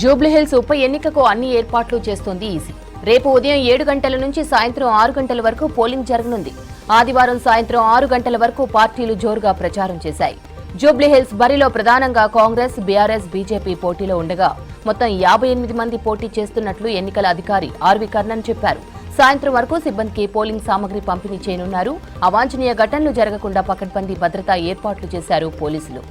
జూబ్లీహిల్స్ ఉప ఎన్నికకు అన్ని ఏర్పాట్లు చేస్తోంది ఈసీ. రేపు ఉదయం ఏడు గంటల నుంచి సాయంత్రం ఆరు గంటల వరకు పోలింగ్ జరగనుంది. ఆదివారం సాయంత్రం ఆరు గంటల వరకు పార్టీలు జోరుగా ప్రచారం చేశాయి. జూబ్లీహిల్స్ బరిలో ప్రధానంగా కాంగ్రెస్ బీఆర్ఎస్ బీజేపీ పోటీలో ఉండగా మొత్తం యాభై ఎనిమిది మంది పోటీ చేస్తున్నట్లు ఎన్నికల అధికారి ఆర్వి కర్ణన్ చెప్పారు. సాయంత్రం వరకు సిబ్బందికి పోలింగ్ సామగ్రి పంపిణీ చేయనున్నారు. అవాంఛనీయ ఘటనలు జరగకుండా పకడ్బందీ భద్రతా ఏర్పాట్లు చేశారు పోలీసులు.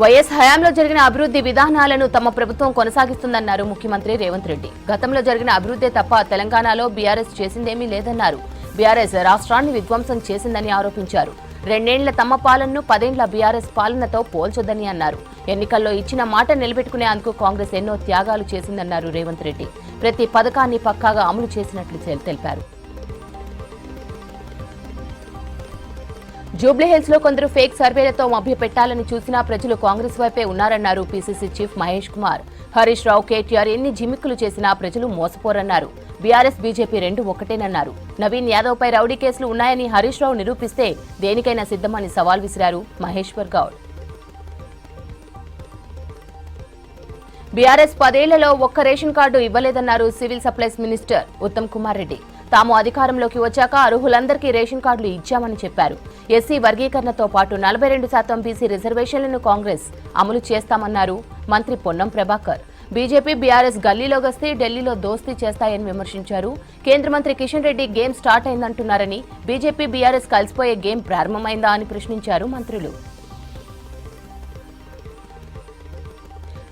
వైఎస్ హయాంలో జరిగిన అభివృద్ధి విధానాలను తమ ప్రభుత్వం కొనసాగిస్తుందన్నారు ముఖ్యమంత్రి రేవంత్ రెడ్డి. గతంలో జరిగిన అభివృద్ధే తప్ప తెలంగాణలో బీఆర్ఎస్ చేసిందేమీ లేదన్నారు. బీఆర్ఎస్ రాష్ట్రాన్ని విధ్వంసం చేసిందని ఆరోపించారు. రెండేండ్ల తమ పాలనను పదేండ్ల బీఆర్ఎస్ పాలనతో పోల్చొద్దని అన్నారు. ఎన్నికల్లో ఇచ్చిన మాట నిలబెట్టుకునేందుకు కాంగ్రెస్ ఎన్నో త్యాగాలు చేసిందన్నారు రేవంత్ రెడ్డి. ప్రతి పథకాన్ని పక్కాగా అమలు చేసినట్లు తెలిపారు. జూబ్లీహిల్స్లో కొందరు ఫేక్ సర్వేలతో మభ్యపెట్టాలని చూసినా ప్రజలు కాంగ్రెస్ వైపే ఉన్నారన్నారు PCC chief Mahesh Kumar. Harish Rao KTR ఎన్ని జిమిక్కులు చేసినా ప్రజలు మోసపోరన్నారు. బీఆర్ఎస్ బీజేపీ రెండు ఒకటేనన్నారు. నవీన్ యాదవ్ పై రౌడీ కేసులు ఉన్నాయని హరీష్ రావు నిరూపిస్తే దేనికైనా సిద్ధమని సవాల్ విసిరారు మహేశ్వర్ గౌడ్. బీఆర్ఎస్ పదేళ్ళలో ఒక్క ration card ఇవ్వలేదన్నారు civil supplies minister Uttam Kumar Reddy. తాము అధికారంలోకి వచ్చాక అర్హులందరికీ రేషన్ కార్డులు ఇచ్చామని చెప్పారు. ఎస్సీ వర్గీకరణతో పాటు నలభై రెండు శాతం బీసీ రిజర్వేషన్లను కాంగ్రెస్ అమలు చేస్తామన్నారు మంత్రి పొన్నం ప్రభాకర్. బీజేపీ బీఆర్ఎస్ గల్లీలో గస్తీ ఢిల్లీలో దోస్తీ చేస్తాయని విమర్శించారు. కేంద్ర మంత్రి కిషన్ రెడ్డి గేమ్ స్టార్ట్ అయిందంటున్నారని బీజేపీ బీఆర్ఎస్ కలిసిపోయే గేమ్ ప్రారంభమైందా అని ప్రశ్నించారు మంత్రులు.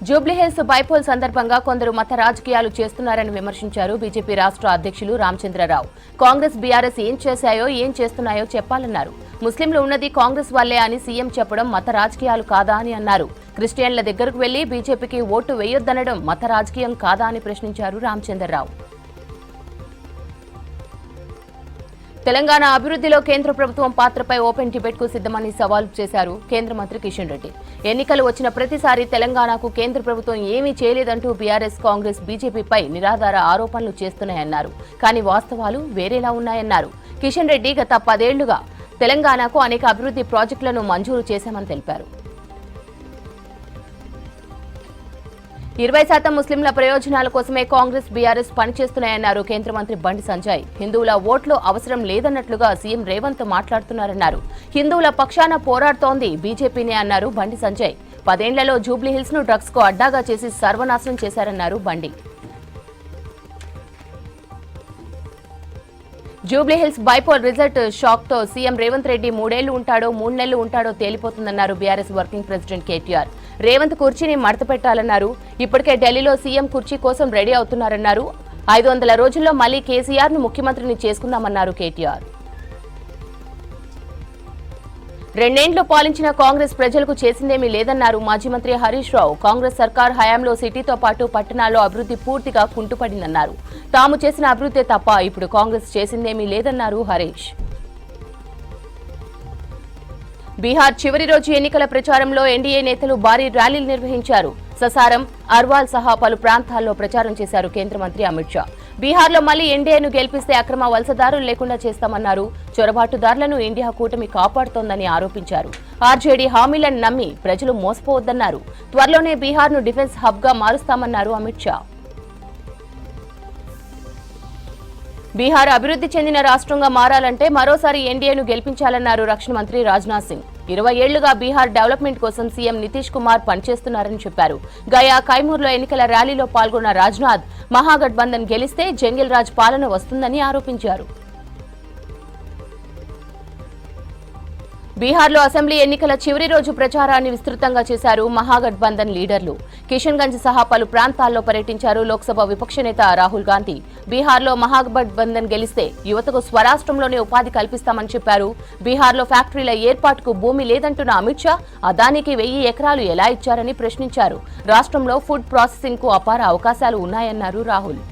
జూబ్లీహిల్స్ బైపోల్ సందర్భంగా కొందరు మత రాజకీయాలు చేస్తున్నారని విమర్శించారు బీజేపీ రాష్ట్ర అధ్యక్షులు రామచంద్రరావు. కాంగ్రెస్ బీఆర్ఎస్ ఏం చేశాయో ఏం చేస్తున్నాయో చెప్పాలన్నారు. ముస్లింలు ఉన్నది కాంగ్రెస్ వల్లే అని సీఎం చెప్పడం మత రాజకీయాలు కాదా అని అన్నారు. క్రిస్టియన్ల దగ్గరకు వెళ్ళి బీజేపీకి ఓటు వేయొద్దనడం మత రాజకీయం కాదా అని ప్రశ్నించారు రామచంద్రరావు. తెలంగాణ అభివృద్ధిలో కేంద్ర ప్రభుత్వం పాత్రపై ఓపెన్ డిబేట్కు సిద్ధమని సవాల్ చేశారు కేంద్ర మంత్రి కిషన్ రెడ్డి. ఎన్నికలు వచ్చిన ప్రతిసారి తెలంగాణకు కేంద్ర ప్రభుత్వం ఏమీ చేయలేదంటూ బీఆర్ఎస్ కాంగ్రెస్ బీజేపీపై నిరాధార ఆరోపణలు చేస్తున్నాయన్నారు. కానీ వాస్తవాలు వేరేలా ఉన్నాయన్నారు. కిషన్ రెడ్డి గత పదేళ్ళుగా తెలంగాణకు అనేక అభివృద్ధి ప్రాజెక్టులను మంజూరు చేశామని తెలిపారు. ఇరవై శాతం ముస్లింల ప్రయోజనాల కోసమే కాంగ్రెస్ బీఆర్ఎస్ పనిచేస్తున్నాయన్నారు కేంద్ర మంత్రి బండి సంజయ్. హిందువుల ఓట్లు అవసరం లేదన్నట్లుగా సీఎం రేవంత్ మాట్లాడుతున్నారన్నారు. హిందువుల పక్షాన పోరాడుతోంది బీజేపీనే అన్నారు బండి సంజయ్. పదేండ్లలో జూబ్లీహిల్స్ను డ్రగ్స్కు అడ్డాగా చేసి సర్వనాశనం చేశారన్నారు బండి. జూబ్లీహిల్స్ బైపోల్ రిజల్ట్ షాక్తో సీఎం రేవంత్ రెడ్డి మూడేళ్ళు ఉంటాడో మూడు నెలలు ఉంటాడో తేలిపోతుందన్నారు BRS working president KTR. Revanth కుర్చీని మడత పెట్టాలన్నారు. ఇప్పటికే ఢిల్లీలో సీఎం కుర్చీ కోసం రెడీ అవుతున్నారన్నారు. ఐదు వందల రోజుల్లో మళ్ళీ కేసీఆర్ను ముఖ్యమంత్రిని చేసుకుందామన్నారు కేటీఆర్. రెండేండ్లు పాలించిన కాంగ్రెస్ ప్రజలకు చేసిందేమీ లేదన్నారు మాజీ మంత్రి హరీష్ రావు. కాంగ్రెస్ సర్కార్ హయాంలో సిటీతో పాటు పట్టణాల్లో అభివృద్ధి పూర్తిగా కుంటుపడిందన్నారు. తాము చేసిన అభివృద్ధి తప్ప ఇప్పుడు కాంగ్రెస్ చేసిందేమీ లేదన్నారు హరీష్. బీహార్ చివరి రోజు ఎన్నికల ప్రచారంలో ఎన్డీఏ నేతలు భారీ ర్యాలీలు నిర్వహించారు. ససారం అర్వాల్ సహా పలు ప్రాంతాల్లో ప్రచారం చేశారు కేంద్ర మంత్రి అమిత్ షా. బీహార్లో మళ్ళీ ఎన్డీఏను గెలిపిస్తే అక్రమ వలసదారులు లేకుండా చేస్తామన్నారు. చొరబాటుదారులను ఇండియా కూటమి కాపాడుతోందని ఆరోపించారు. ఆర్జేడీ హామీలను నమ్మి ప్రజలు మోసపోవద్దన్నారు. త్వరలోనే బీహార్ను డిఫెన్స్ హబ్గా మారుస్తామన్నారు అమిత్ షా. బీహార్ అభివృద్ధి చెందిన రాష్ట్రంగా మారాలంటే మరోసారి ఎన్డీఏను గెలిపించాలన్నారు రక్షణ మంత్రి రాజ్నాథ్ సింగ్. ఇరవై ఏళ్ళుగా బీహార్ డెవలప్మెంట్ కోసం సీఎం నితీష్ కుమార్ పనిచేస్తున్నారని చెప్పారు. గయా కైమూర్లో ఎన్నికల ర్యాలీలో పాల్గొన్న రాజ్నాథ్ మహాగఠబంధన్ గెలిస్తే జంగిల్ రాజ్ పాలన వస్తుందని ఆరోపించారు. బీహార్లో అసెంబ్లీ ఎన్నికల చివరి రోజు ప్రచారాన్ని విస్తృతంగా చేశారు మహాగఠబంధన్ లీడర్లు. కిషన్గంజ్ సహా పలు ప్రాంతాల్లో పర్యటించారు లోక్సభ విపక్ష నేత రాహుల్ గాంధీ. బీహార్లో మహాగఠబంధన్ గెలిస్తే యువతకు స్వరాష్ట్రంలోనే ఉపాధి కల్పిస్తామని చెప్పారు. బీహార్లో ఫ్యాక్టరీల ఏర్పాటుకు భూమి లేదంటున్న అమిత్ షా అదానికి వెయ్యి ఎకరాలు ఎలా ఇచ్చారని ప్రశ్నించారు. రాష్ట్రంలో ఫుడ్ ప్రాసెసింగ్కు అపార అవకాశాలు ఉన్నాయన్నారు రాహుల్.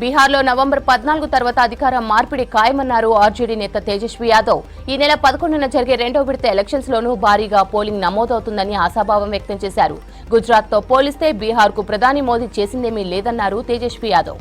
బీహార్లో నవంబర్ పద్నాలుగు తర్వాత అధికార మార్పిడి ఖాయమన్నారు ఆర్జేడీ నేత తేజస్వి యాదవ్. ఈ నెల పదకొండున జరిగే రెండో విడత ఎలక్షన్స్ లోనూ భారీగా పోలింగ్ నమోదవుతుందని ఆశాభావం వ్యక్తం చేశారు. గుజరాత్తో పోలిస్తే బీహార్కు ప్రధాని మోదీ చేసిందేమీ లేదన్నారు తేజస్వి యాదవ్.